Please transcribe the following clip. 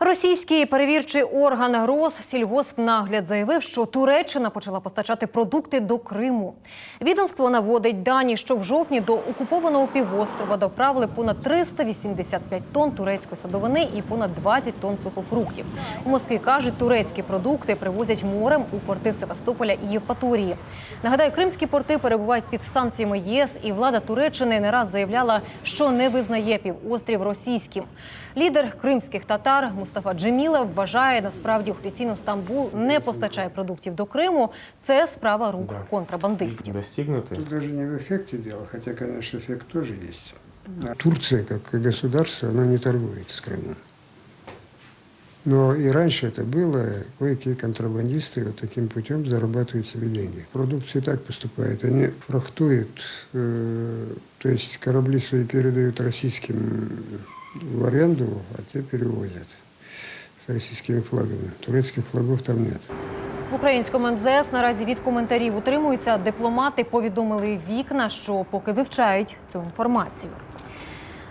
Російський перевірчий орган Россільгоспнагляд заявив, що Туреччина почала постачати продукти до Криму. Відомство наводить дані, що в жовтні до окупованого півострова доправили понад 385 тонн турецької садовини і понад 20 тонн сухофруктів. У Москві кажуть, турецькі продукти привозять морем у порти Севастополя і Євпаторії. Нагадаю, кримські порти перебувають під санкціями ЄС, і влада Туреччини не раз заявляла, що не визнає півострів російським. Лідер кримських татар Мустафа Джемілев вважає, насправді офіційно Стамбул не постачає продуктів до Криму. Це справа рук Да. контрабандистів. достигнуты. Тут даже не в эффекте дело, хотя, конечно, эффект тоже есть. А Турция, как государство, она не торгует с Крымом. Но и раньше это было, кое-какие контрабандисты вот таким путем зарабатывают себе деньги. Продукция так поступает, они фрахтуют, э, то есть корабли свои передают российским в аренду, а те перевозят с российскими флагами. Турецьких флагів там нет. В українському МЗС наразі від коментарів утримуються. Дипломати повідомили вікна, що поки вивчають цю інформацію.